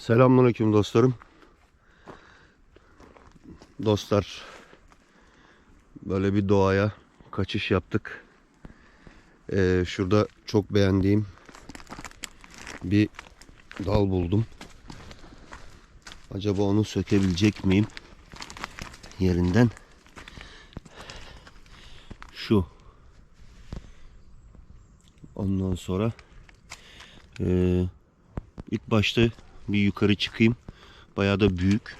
Selamünaleyküm dostlarım. Dostlar böyle bir doğaya kaçış yaptık. Ee, şurada çok beğendiğim bir dal buldum. Acaba onu sökebilecek miyim? Yerinden. Şu. Ondan sonra ee, ilk başta bir yukarı çıkayım. Bayağı da büyük.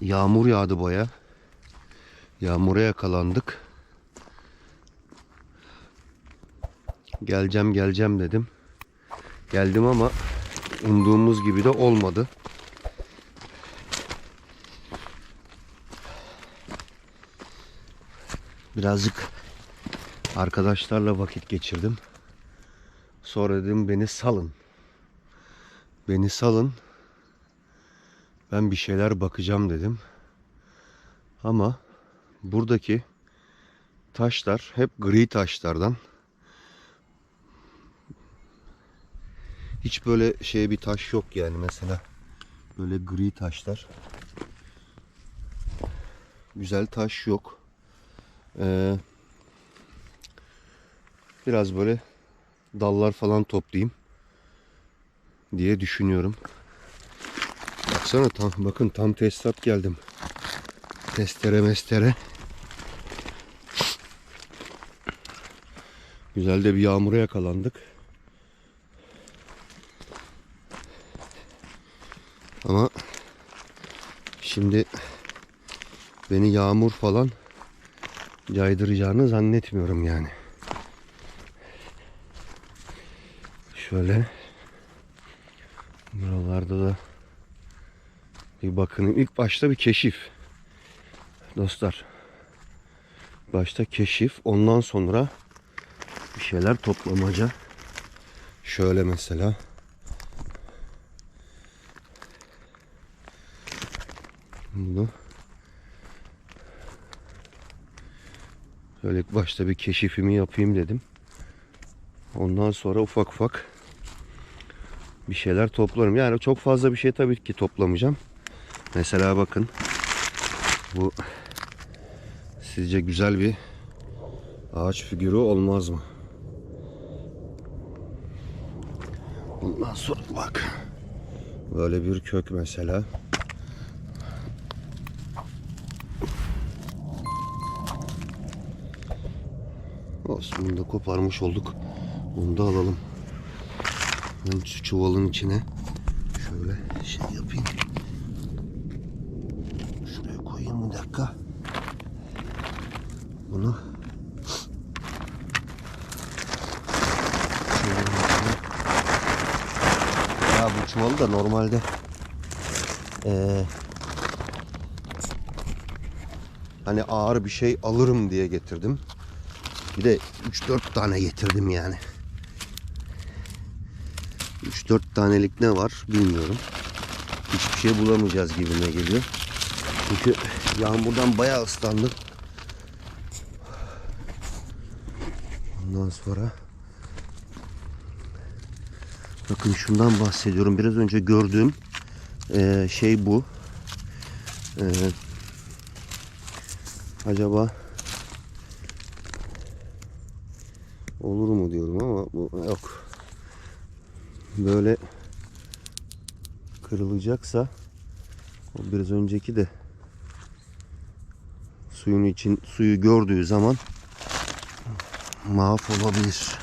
Yağmur yağdı baya. Yağmura yakalandık. Geleceğim geleceğim dedim. Geldim ama umduğumuz gibi de olmadı. Birazcık arkadaşlarla vakit geçirdim. Sonra dedim beni salın. Beni salın. Ben bir şeyler bakacağım dedim. Ama buradaki taşlar hep gri taşlardan. Hiç böyle şey bir taş yok yani mesela. Böyle gri taşlar. Güzel taş yok. Ee, biraz böyle dallar falan toplayayım diye düşünüyorum. Baksana tam bakın tam tesisat geldim. Testere mestere. Güzel de bir yağmura yakalandık. Ama şimdi beni yağmur falan caydıracağını zannetmiyorum yani. Şöyle buralarda da bir bakın. İlk başta bir keşif. Dostlar. Başta keşif. Ondan sonra bir şeyler toplamaca. Şöyle mesela. Bunu Şöyle ilk başta bir keşifimi yapayım dedim. Ondan sonra ufak ufak bir şeyler toplarım. Yani çok fazla bir şey tabii ki toplamayacağım. Mesela bakın. Bu sizce güzel bir ağaç figürü olmaz mı? Bundan sonra bak. Böyle bir kök mesela. Olsun bunu da koparmış olduk. Bunu da alalım. Ben şu çuvalın içine şöyle şey yapayım. Şuraya koyayım bir dakika. Bunu. Ya bu çuvalı da normalde eee hani ağır bir şey alırım diye getirdim. Bir de 3-4 tane getirdim yani. 3-4 tanelik ne var bilmiyorum. Hiçbir şey bulamayacağız gibime geliyor. Çünkü yağmurdan bayağı ıslandım. Ondan sonra bakın şundan bahsediyorum. Biraz önce gördüğüm eee, şey bu. Eee, acaba olur mu diyorum ama bu yok. Böyle kırılacaksa o biraz önceki de suyun için suyu gördüğü zaman mahv olabilir.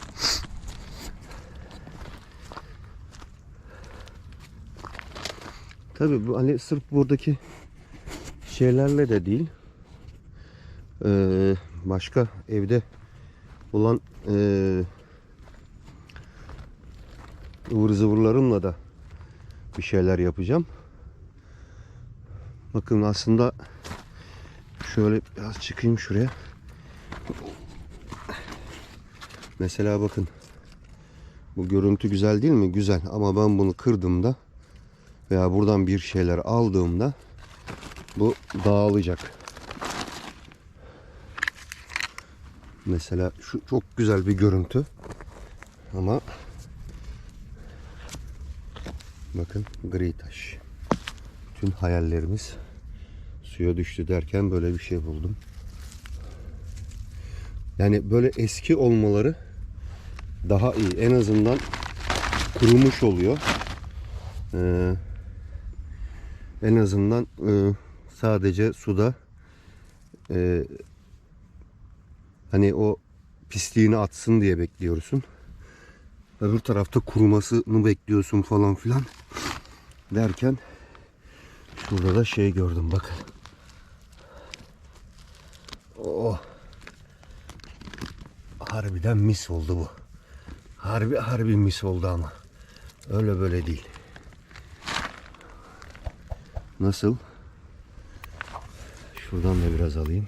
Tabii bu hani sırf buradaki şeylerle de değil. Ee, başka evde olan ee, ıvır zıvırlarımla da bir şeyler yapacağım. Bakın aslında şöyle biraz çıkayım şuraya. Mesela bakın bu görüntü güzel değil mi? Güzel ama ben bunu kırdığımda veya buradan bir şeyler aldığımda bu dağılacak. Mesela şu çok güzel bir görüntü. Ama Bakın gri taş. Tüm hayallerimiz suya düştü derken böyle bir şey buldum. Yani böyle eski olmaları daha iyi. En azından kurumuş oluyor. Ee, en azından e, sadece suda e, hani o pisliğini atsın diye bekliyorsun. Öbür tarafta kurumasını bekliyorsun falan filan derken şurada da şey gördüm bak. Oh. Harbiden mis oldu bu. Harbi harbi mis oldu ama. Öyle böyle değil. Nasıl? Şuradan da biraz alayım.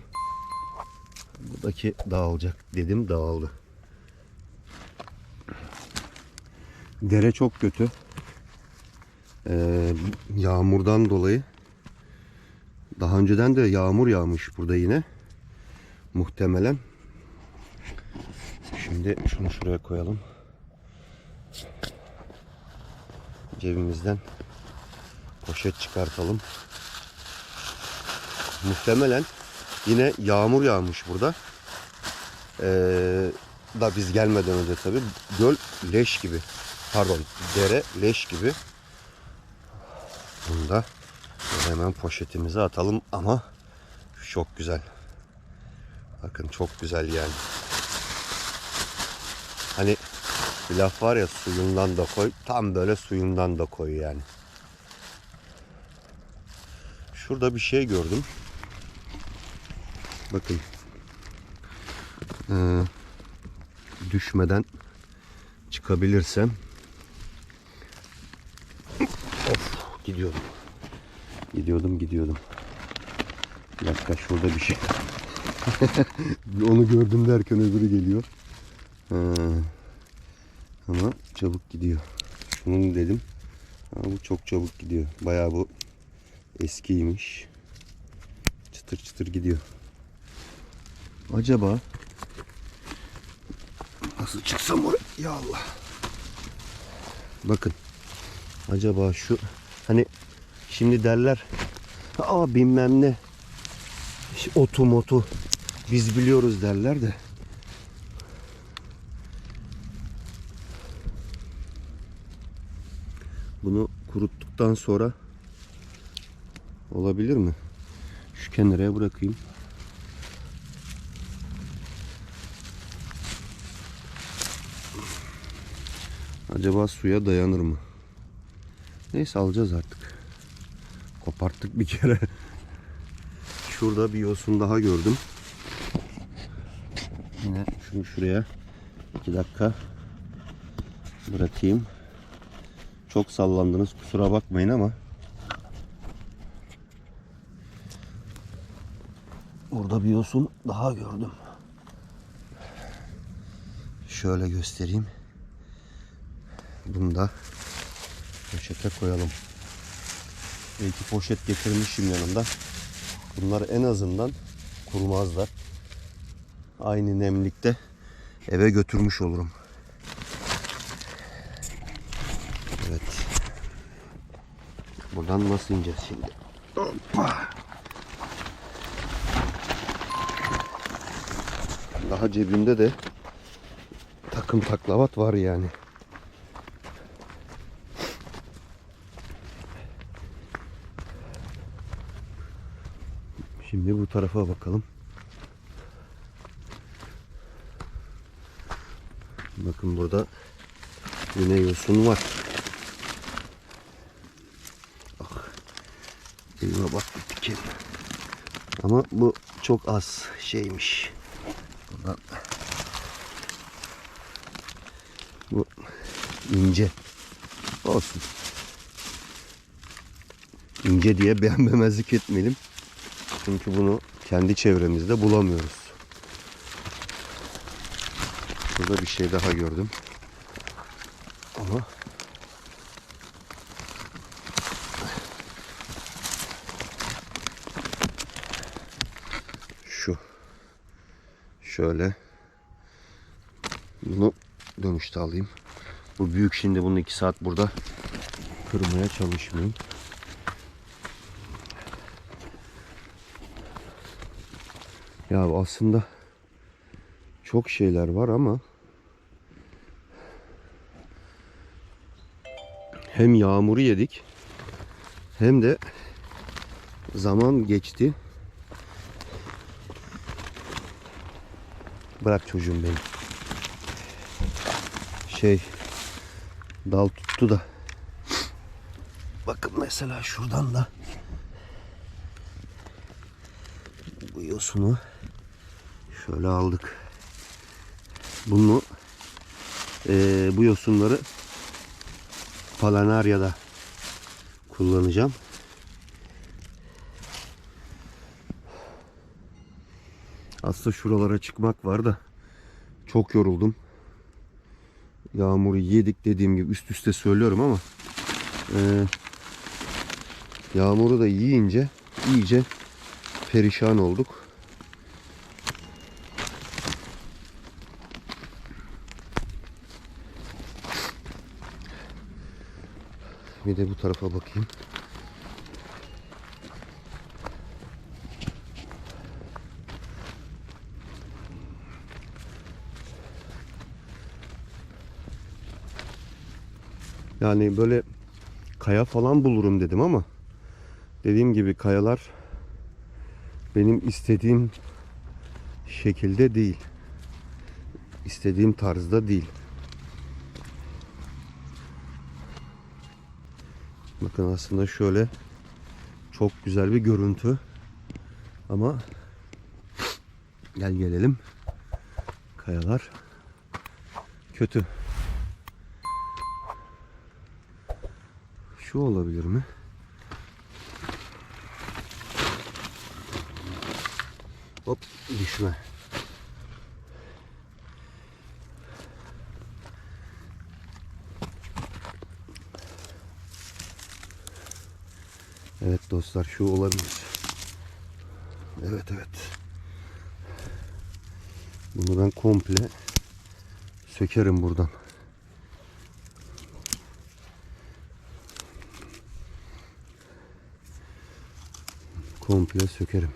Buradaki dağılacak dedim dağıldı. Dere çok kötü. Ee, yağmurdan dolayı. Daha önceden de yağmur yağmış burada yine. Muhtemelen. Şimdi şunu şuraya koyalım. Cebimizden poşet çıkartalım. Muhtemelen yine yağmur yağmış burada. Ee, da biz gelmeden önce tabi göl leş gibi. Pardon dere leş gibi. Bunu da hemen poşetimize atalım ama çok güzel. Bakın çok güzel yani. Hani bir laf var ya suyundan da koy. Tam böyle suyundan da koy yani. Şurada bir şey gördüm. Bakın. Ee, düşmeden çıkabilirsem. Gidiyordum. Gidiyordum gidiyordum. Bir dakika şurada bir şey. Onu gördüm derken öbürü geliyor. Ha. Ama çabuk gidiyor. Şunun dedim. Ama bu çok çabuk gidiyor. Bayağı bu eskiymiş. Çıtır çıtır gidiyor. Acaba nasıl çıksam oraya? Ya Allah. Bakın. Acaba şu hani şimdi derler aa bilmem ne otu motu biz biliyoruz derler de bunu kuruttuktan sonra olabilir mi? Şu kenara bırakayım. Acaba suya dayanır mı? Neyse alacağız artık. Koparttık bir kere. Şurada bir yosun daha gördüm. Yine şunu şuraya iki dakika bırakayım. Çok sallandınız kusura bakmayın ama Burada bir yosun daha gördüm. Şöyle göstereyim. Bunu da poşete koyalım. Belki poşet getirmişim yanımda. Bunlar en azından kurumazlar. Aynı nemlikte eve götürmüş olurum. Evet. Buradan nasıl ineceğiz şimdi? Hoppa. Daha cebimde de takım taklavat var yani. Şimdi bu tarafa bakalım. Bakın burada yine yosun var. Ah. Elime battık diken. Ama bu çok az şeymiş. Buradan. Bu ince. Olsun. İnce diye beğenmemezlik etmeyelim. Çünkü bunu kendi çevremizde bulamıyoruz. Burada bir şey daha gördüm. Ama şu şöyle bunu dönüşte alayım. Bu büyük şimdi bunu iki saat burada kırmaya çalışmayayım. Ya aslında çok şeyler var ama hem yağmuru yedik hem de zaman geçti. Bırak çocuğum benim. Şey dal tuttu da. Bakın mesela şuradan da bu yosunu şöyle aldık. Bunu eee, bu yosunları Palanarya'da kullanacağım. Aslında şuralara çıkmak var da çok yoruldum. Yağmuru yedik dediğim gibi üst üste söylüyorum ama eee, yağmuru da yiyince iyice perişan olduk. Bir de bu tarafa bakayım. Yani böyle kaya falan bulurum dedim ama dediğim gibi kayalar benim istediğim şekilde değil. İstediğim tarzda değil. Bakın aslında şöyle çok güzel bir görüntü. Ama gel gelelim. Kayalar kötü. Şu olabilir mi? Hop düşme. Evet dostlar şu olabilir. Evet evet. Bunu ben komple sökerim buradan. Komple sökerim.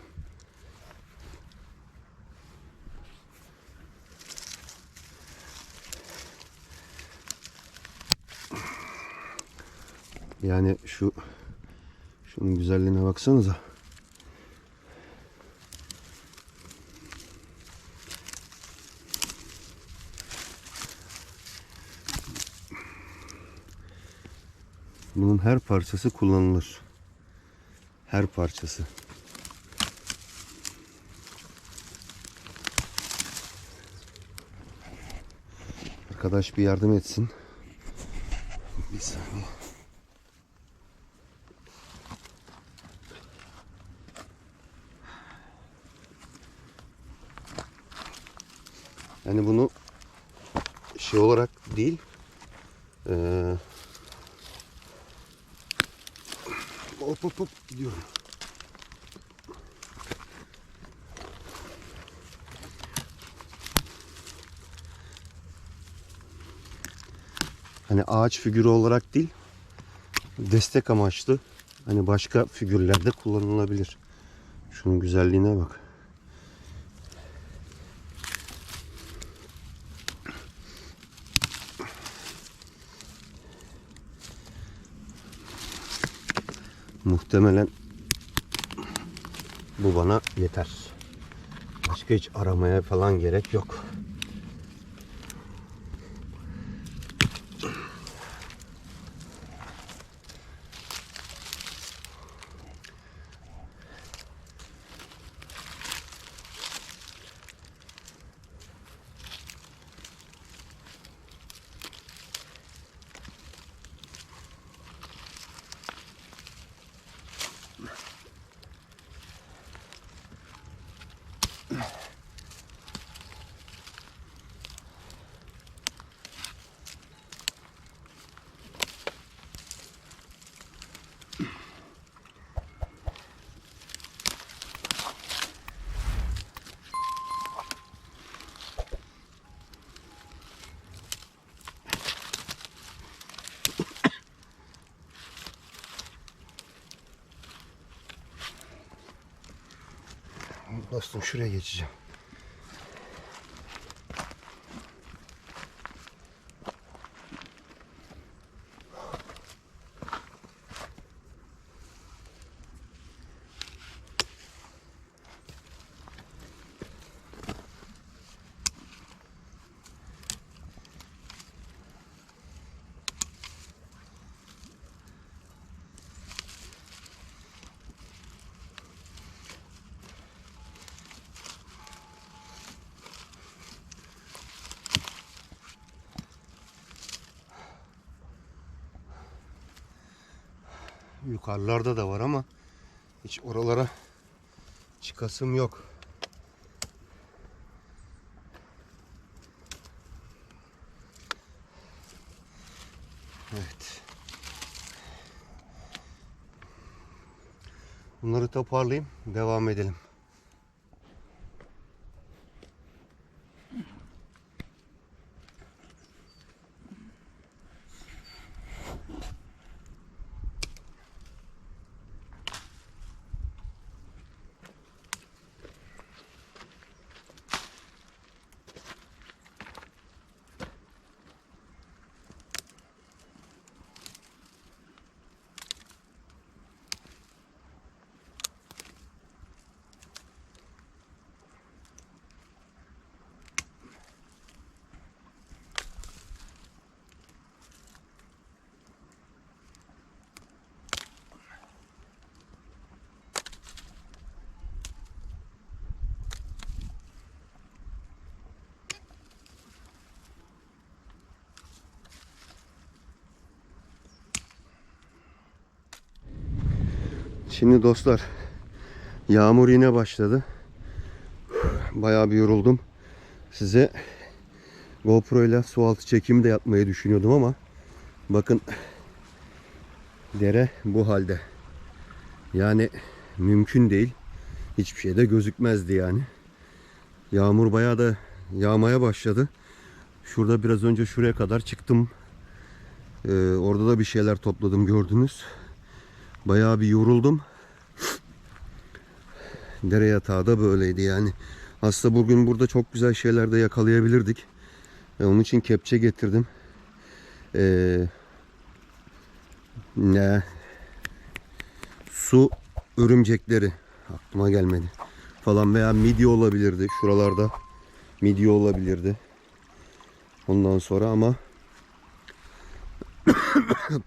Yani şu şunun güzelliğine baksanıza. Bunun her parçası kullanılır. Her parçası. Arkadaş bir yardım etsin. Bir saniye. Yani bunu şey olarak değil eee hop hop hop gidiyorum. Hani ağaç figürü olarak değil destek amaçlı hani başka figürlerde kullanılabilir. Şunun güzelliğine bak. Muhtemelen bu bana yeter. Başka hiç aramaya falan gerek yok. Dostum şuraya geçeceğim. Yukarılarda da var ama hiç oralara çıkasım yok. Evet. Bunları toparlayayım, devam edelim. Şimdi dostlar yağmur yine başladı. Bayağı bir yoruldum. Size GoPro ile su altı çekimi de yapmayı düşünüyordum ama bakın dere bu halde. Yani mümkün değil. Hiçbir şey de gözükmezdi yani. Yağmur bayağı da yağmaya başladı. Şurada biraz önce şuraya kadar çıktım. Ee, orada da bir şeyler topladım gördünüz. Bayağı bir yoruldum. Dere yatağı da böyleydi yani. Aslında bugün burada çok güzel şeyler de yakalayabilirdik. Ve onun için kepçe getirdim. Ee, ne? Su örümcekleri aklıma gelmedi. Falan veya midye olabilirdi şuralarda. Midye olabilirdi. Ondan sonra ama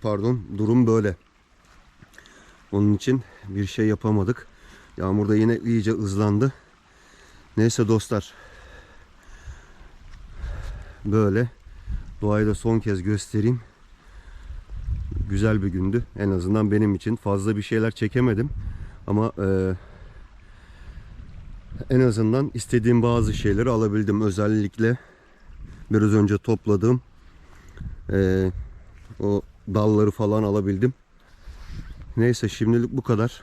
pardon durum böyle. Onun için bir şey yapamadık. Yağmur da yine iyice hızlandı. Neyse dostlar. Böyle. Doğayı da son kez göstereyim. Güzel bir gündü. En azından benim için. Fazla bir şeyler çekemedim. Ama e, en azından istediğim bazı şeyleri alabildim. Özellikle biraz önce topladığım e, o dalları falan alabildim. Neyse şimdilik bu kadar.